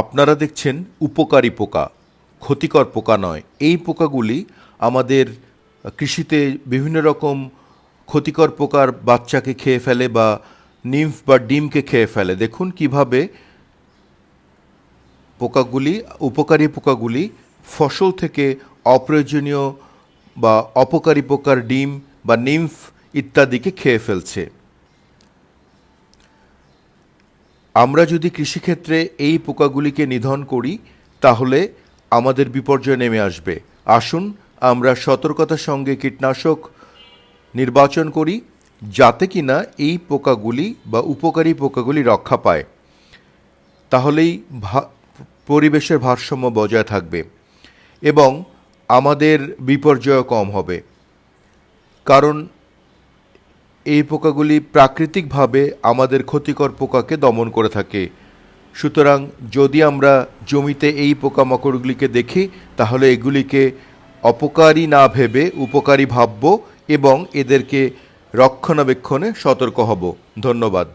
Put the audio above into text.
আপনারা দেখছেন উপকারী পোকা, ক্ষতিকর পোকা নয়। এই পোকাগুলি আমাদের কৃষিতে বিভিন্ন রকম ক্ষতিকর পোকার বাচ্চাকে খেয়ে ফেলে বা নিমফ বা ডিমকে খেয়ে ফেলে। দেখুন কীভাবে পোকাগুলি, উপকারী পোকাগুলি ফসল থেকে অপ্রয়োজনীয় বা অপকারী পোকার ডিম বা নিমফ ইত্যাদিকে খেয়ে ফেলছে। আমরা যদি কৃষিক্ষেত্রে এই পোকাগুলিকে নিধন করি, তাহলে আমাদের বিপর্যয় নেমে আসবে। আসুন আমরা সতর্কতার সঙ্গে কীটনাশক নির্বাচন করি, যাতে কিনা এই পোকাগুলি বা উপকারী পোকাগুলি রক্ষা পায়। তাহলেই পরিবেশের ভারসাম্য বজায় থাকবে এবং আমাদের বিপর্যয় কম হবে। কারণ এই পোকাগুলি প্রাকৃতিকভাবে আমাদের ক্ষতিকর পোকাকে দমন করে থাকে। সুতরাং যদি আমরা জমিতে এই পোকামাকড়গুলিকে দেখি, তাহলে এগুলিকে অপকারী না ভেবে উপকারী ভাবব এবং এদেরকে রক্ষণাবেক্ষণে সতর্ক হব। ধন্যবাদ।